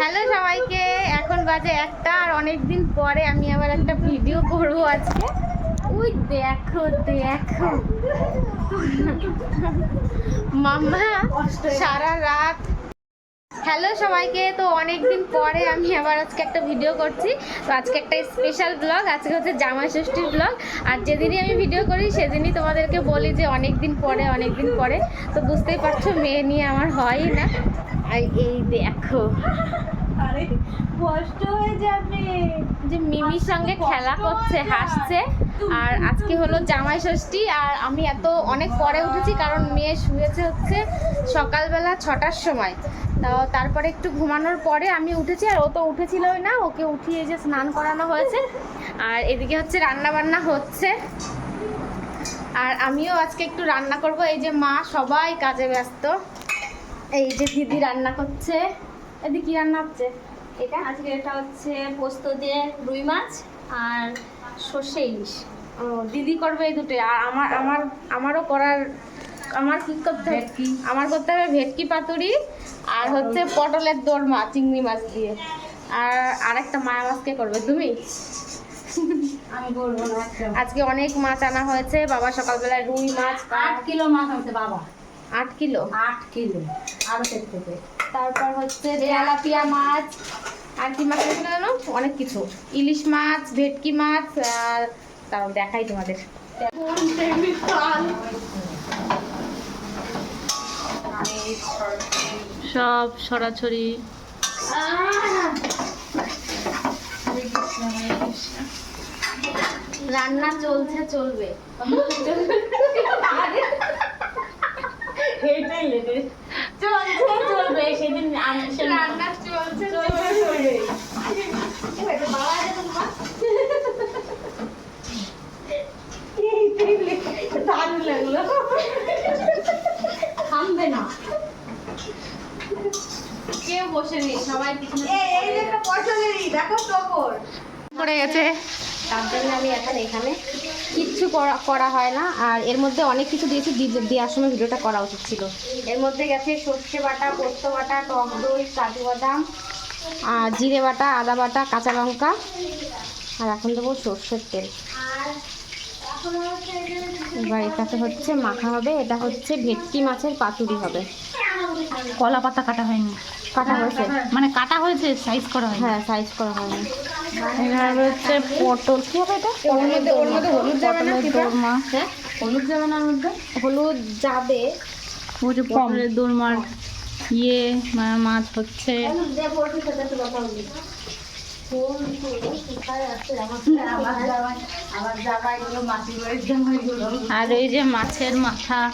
Hello সবাইকে, এখন বাজে একটা আর অনেকদিন পরে আমি আবার একটা ভিডিও করব আজকে। ওই দেখো দেখো। মাম্মা, সারা রাত হ্যালো সবাইকে, তো অনেক দিন পরে আমি আবার আজকে একটা ভিডিও করছি। তো আজকে একটা স্পেশাল ব্লগ আজকে হচ্ছে জামা ষষ্ঠীর ব্লগ আর যেদিনই আমি ভিডিও করি, সেদিনই তোমাদেরকে বলি যে অনেক দিন পরে অনেক দিন পরে। তো বুঝতেই পারছ, মেয়ে নিয়ে আমার হয়ই না। আর এই দেখো আরে কষ্ট হয়ে যাবে। যে মিমির সঙ্গে খেলা করছে হাসছে আর আজকে হলো জামাই ষষ্ঠী আর আমি এত অনেক পরে উঠেছি কারণ মেয়ে শুয়েছে হচ্ছে সকালবেলা ছটার সময়। তাও তারপরে একটু ঘুমানোর পরে আমি উঠেছি আর ও তো উঠেছিলই না ওকে উঠিয়ে যে স্নান করানো হয়েছে। আর এদিকে হচ্ছে রান্না বান্না হচ্ছে। আর আমিও আজকে একটু রান্না করব। এই যে মা সবাই কাজে ব্যস্ত। এই যে দিদি রান্না করছে। এদিকে কি রান্না হচ্ছে? এটা আজকে এটা হচ্ছে পোস্ত দিয়ে রুই মাছ আর সর্ষে ইলিশ। ও দিদি করবে এই দুটো আর আমার আমার আমারও করার আমার কি করতে হবে। আমার করতে হবে ভেটকি পাতুরি আর হচ্ছে পটলের দোরমা চিংড়ি মাছ দিয়ে। আর আরেকটা মায়া মাছকে করবে। তুমি? আমি করব না আজকে অনেক মাছ আনা হয়েছে। বাবা সকালবেলায় রুই মাছ আট কিলো মাছ আছে বাবা। আট কিলো? আট কিলো। আরও থেকে তারপর হচ্ছে তেলাপিয়া মাছ আর কি মাছ আছে জানো? অনেক কিছু। ইলিশ মাছ ভেটকি মাছ আর তাও দেখাই তোমাদের। সব সরাসরি। রান্না চলছে চলবে। চলছে চলবে সেদিন আমি রান্না চলছে চলবে দারুণ লাগল থামবে না কেউ বসে নেই সবাই পিছনে এই একটা পটলেরই দেখো টপর পড়ে গেছে। তার জন্য আমি এখন এখানে কিচ্ছু করা করা হয় না। আর এর মধ্যে অনেক কিছু দিয়েছি দেওয়ার সময় ভিডিওটা করা উচিত ছিল। এর মধ্যে গেছে সর্ষে বাটা পোস্ত বাটা টক দই কাজু বাদাম আর জিরে বাটা আদা বাটা কাঁচা লঙ্কা। আর এখন দেবো সর্ষের তেল। এবার এটাতে হচ্ছে মাখা হবে এটা হচ্ছে ভেটকি মাছের পাতুরি হবে। কলা পাতা কাটা হয়নি। কাটা হয়েছে? মানে কাটা হয়েছে সাইজ করা হয়নি? হ্যাঁ সাইজ করা হয়নি। এখানে হচ্ছে পটল। কি হবে এটা? ওর মধ্যে ওর মধ্যে হলুদ যাবে না? দোরমা হ্যাঁ? হলুদ যাবে না মধ্যে? হলুদ যাবে। ওই যে পটলের দোরমার ইয়ে মা- মাছ হচ্ছে। আর এই যে মাছের মাথা।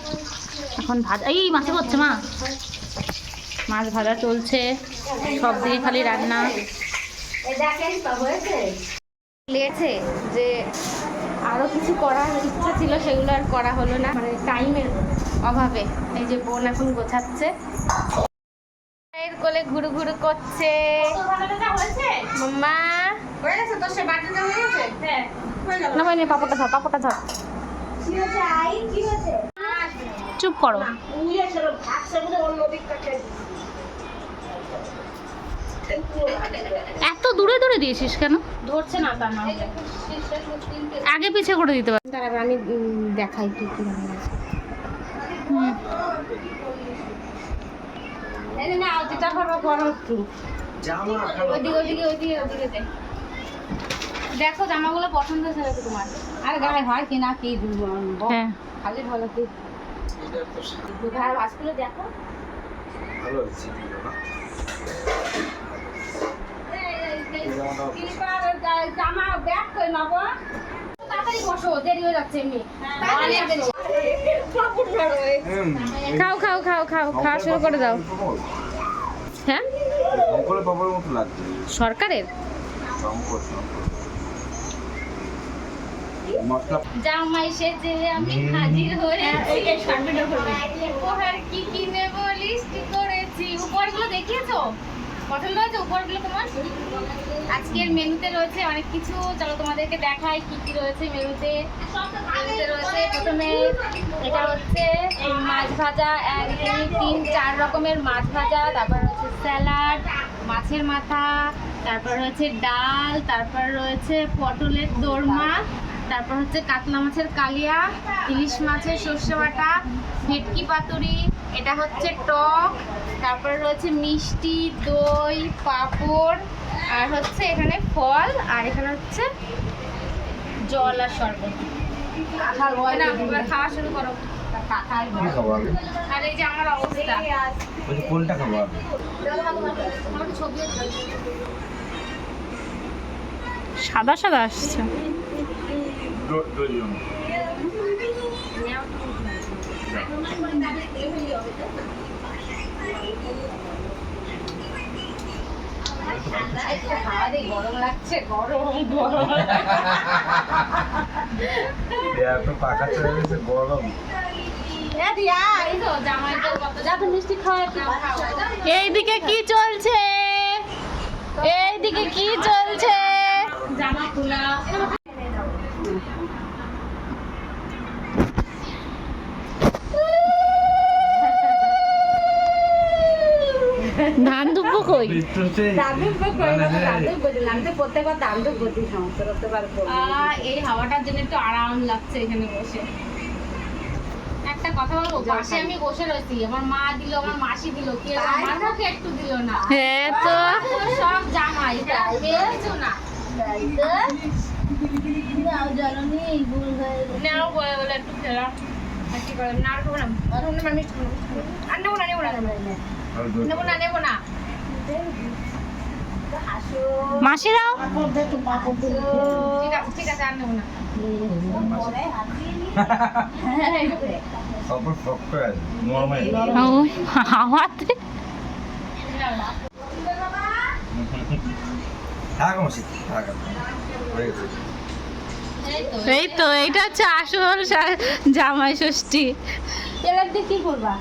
এখন ভাজা এই মাছে হচ্ছে মা। মাছ ভাজা চলছে, সব দিকে খালি রান্না। লেগেছে যে আরও কিছু করার ইচ্ছা ছিল, সেগুলো আর করা হলো না। মানে টাইমের অভাবে। এই যে বোন এখন গোছাচ্ছে। এর কোলে ঘুরু ঘুরু করছে। মাম্মা। না পাপড়টা ধর পাপড়টা ধর। চুপ করো এত দূরে দূরে দিয়েছিস কেন ধরছে না তার নাম আগে পিছে করে দিতে পার তারপর আমি দেখাই কি কি রান্না আছে। হুম। ওইদিকে ওইদিকে ওইদিকে ওইদিকে দে। দেখো জামাগুলো পছন্দ হয়েছে নাকি তোমার আর গায়ে হয় কিনা কি হ্যাঁ খালি ভালো কি মাছগুলো দেখো। ভালো হয়েছে না? জামা ব্যাগ করে নেব। তাড়াতাড়ি বসো দেরি হয়ে যাচ্ছে এমনি। খাও খাও খাও খাও খাওয়া শুরু করে দাও। হ্যাঁ? সরকারের? জামাই সেজে আমি হাজির হয়েছি উপহার কি কি নেব লিস্ট করেছি? উপহারগুলো দেখিয়েছো? পছন্দ হয়েছে উপহারগুলো তোমার? আজকের মেনুতে রয়েছে অনেক কিছু। চলো তোমাদেরকে দেখাই কি কি রয়েছে মেনুতে। মেনুতে রয়েছে প্রথমে এটা হচ্ছে মাছ ভাজা এক দুই তিন চার রকমের মাছ ভাজা তারপর হচ্ছে স্যালাড মাছের মাথা তারপর রয়েছে ডাল তারপর রয়েছে পটলের দোরমা তারপর হচ্ছে কাতলা মাছের কালিয়া ইলিশ মাছের সর্ষে বাটা ভেটকি পাতুরি এটা হচ্ছে টক তারপর রয়েছে মিষ্টি দই পাঁপড় আর হচ্ছে এখানে ফল আর এখানে হচ্ছে জল আর শরবত। খাওয়া শুরু করো। আর এই যে আমার অবস্থা। কোনটা খাব আগে? আমার ছবি সাদা সাদা আসছে। দো- দুজন হাওয়া দিয়ে গরম। লাগছে গরম গরম পাকা চলে গেছে গরম এই তো জামাইদের কত যা তো মিষ্টি খাওয়া এইদিকে কি চলছে এইদিকে কি চলছে জামা খোলা ধান দুব্বো কই এই হাওয়াটার জন্য একটু আরাম লাগছে এখানে বসে একটা কথা বলব পাশে আমি বসে রয়েছি আমার মা দিল আমার মাসি দিল কি আমার একটু দিল না হ্যাঁ তো সব জামাই কিছু না নাও বলে বলে একটু খেলাম আর কি করে না আর খাব না আর খাব না, খাব আর নেব না নেব না নেব না নেব না। মাসিরাও? ঠিক আছে ঠিক আছে আর নেব না। এই তো এই এইটা হচ্ছে আসল জামাই ষষ্ঠী। তেলের দিয়ে কি করবা?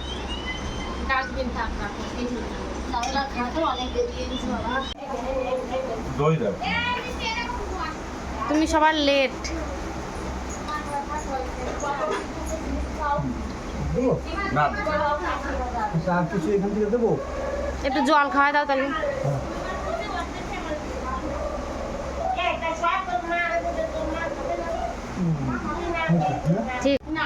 তুমি সবার লেট না। আর কিছু এখান থেকে দেবো? একটু জল খাওয়া দাও তাহলে। ঠিক না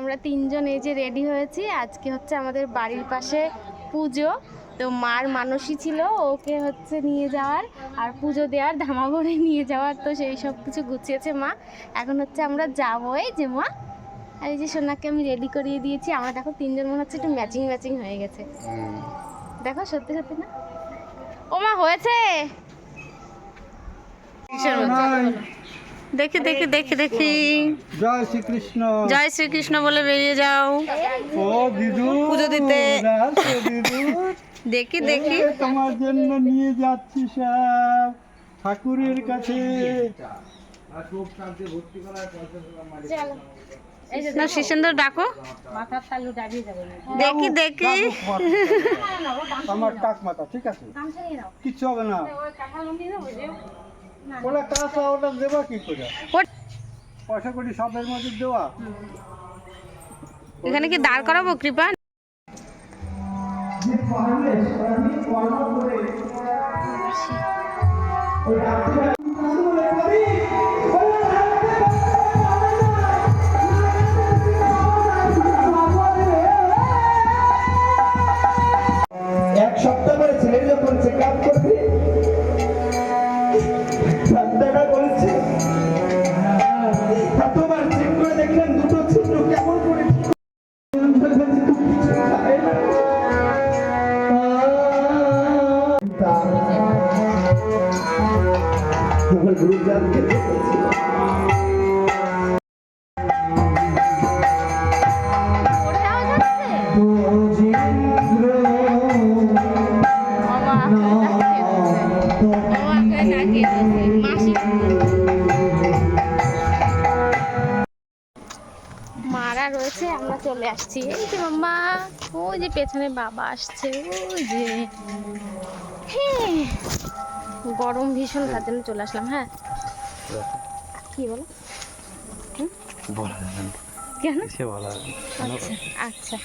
আমরা তিনজন এই যে রেডি হয়েছি। আজকে হচ্ছে আমাদের বাড়ির পাশে পুজো। তো মার মানসী ছিল, ওকে হচ্ছে নিয়ে যাওয়ার আর পুজো দেওয়ার ধামা ধামাঘরে নিয়ে যাওয়ার, তো সেই সব কিছু গুছিয়েছে মা। এখন হচ্ছে আমরা যাবোই যে মা। আর এই যে সোনাকে আমি রেডি করিয়ে দিয়েছি। আমরা দেখো তিনজন মনে হচ্ছে একটু ম্যাচিং ম্যাচিং হয়ে গেছে। দেখো, সত্যি সত্যি না? ও মা? হয়েছে দেখি দেখি দেখি দেখি। জয় শ্রীকৃষ্ণ। জয় শ্রীকৃষ্ণ বলে বেরিয়ে যাও। ও দিদু পুজো দিতে। রাস, ও দিদু দেখি দেখি। তোমার জন্য নিয়ে যাচ্ছি সব ঠাকুরের কাছে। না শিশেন্দ্র ডাকো। দেখি দেখি। আমার টাক মাথা ঠিক আছে? কিচ্ছু হবে না। ওটা কাঁচা ওটা দেবা কি করে? পয়সা করি সবের মধ্যে দেওয়া। এখানে কি দাঁড় করাবো কৃপা? এক সপ্তাহ পরে ছেলের যখন চেক আপ মারা রয়েছে, আমরা চলে আসছি। এই যে মাম্মা, ওই যে পেছনে বাবা আসছে, ওই যে। হ্যাঁ গরম ভীষণ তার জন্য চলে আসলাম হ্যাঁ। কি বলো? বলা কেন? আচ্ছা আচ্ছা।